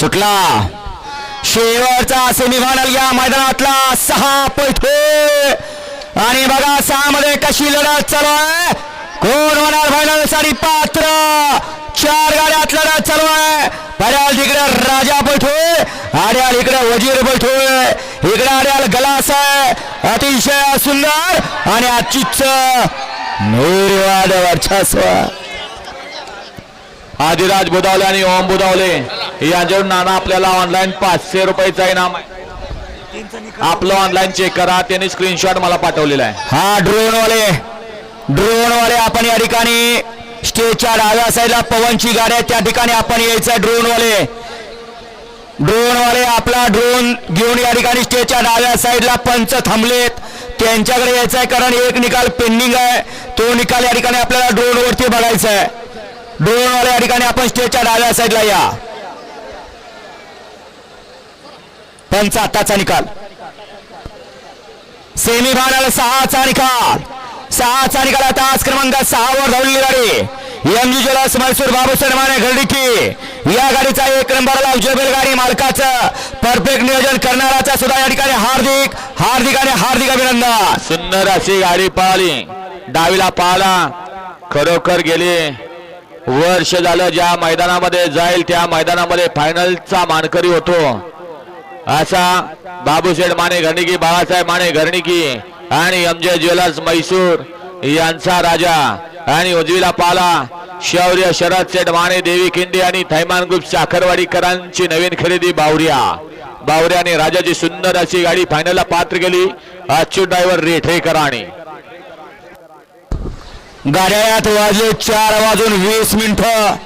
सुटला. शेवटचा सेमीफायनल या मैदानातला सहा पैठे आणि बघा सहा मध्ये कशी लढत चालू आहे. कोण होणार फायनलसाठी पात्र? चार गाड्यात लढत चालू आहे. पर्याल तिकडे राजा बैठोय आड्याल इकडे वजीर बैठोय इकडे आड्याल गलास आहे. अतिशय सुंदर आणि आजचीच निर्वाद वर्चस्व आदिराज बुधावले आणि ओम बुधावले यांच्यावर नाना आपल्याला ऑनलाईन पाचशे रुपयाचा इनाम आहे. आपलं ऑनलाईन चेक करा. त्यांनी स्क्रीनशॉट मला पाठवलेला आहे. हा ड्रोनवाले ड्रोनवाले आपण या ठिकाणी स्टेजच्या डाव्या साईडला पवनची गाडी आहे. त्या ठिकाणी आपण यायचं आहे ड्रोनवाले ड्रोनवाले आपला ड्रोन घेऊन या ठिकाणी स्टेजच्या डाव्या साईडला पंच थांबलेत. त्यांच्याकडे यायचं आहे कारण एक निकाल पेंडिंग आहे. तो निकाल या ठिकाणी आपल्याला ड्रोन वरती बघायचा आहे ड्रोन या ठिकाणी आपण स्टेजच्या डाव्या साईडला या. पंच आताचा निकाल. सेमीफायनल सहाचा निकाल. सहाचा निकाल आता आज क्रमांक सहावर धावलेली गाडी. एमजी ज्वेलर्स मैसूर बाबू सन्माने घरडिकी या गाडीचा एक नंबरला उजवेल गाडी मालकाचं परफेक्ट नियोजन करणाराचा सुद्धा या ठिकाणी हार्दिक हार्दिक आणि हार्दिक अभिनंदन. सुंदर अशी गाडी पाहली. डावीला पाहला खरोखर गेली. वर्ष झालं ज्या मैदानामध्ये जाईल त्या मैदानामध्ये फायनलचा मानकरी होतो. असा बाबूशेठ माने घरणिकी बाळासाहेब माने घरणिकी आणि एमजे ज्वेलर्स मैसूर यांचा राजा आणि उजवीला पाला. शौर्य शरद सेठ माने देवी खिंडी आणि थैमान ग्रुप साखरवाडीकरांची नवीन खरेदी बावऱ्या बावऱ्याने राजाची सुंदर अशी गाडी फायनलला पात्र केली. अच्युत ड्रायव्हर रेठेकरांनी. गाड्यात वाजले चार वाजून वीस मिनिट.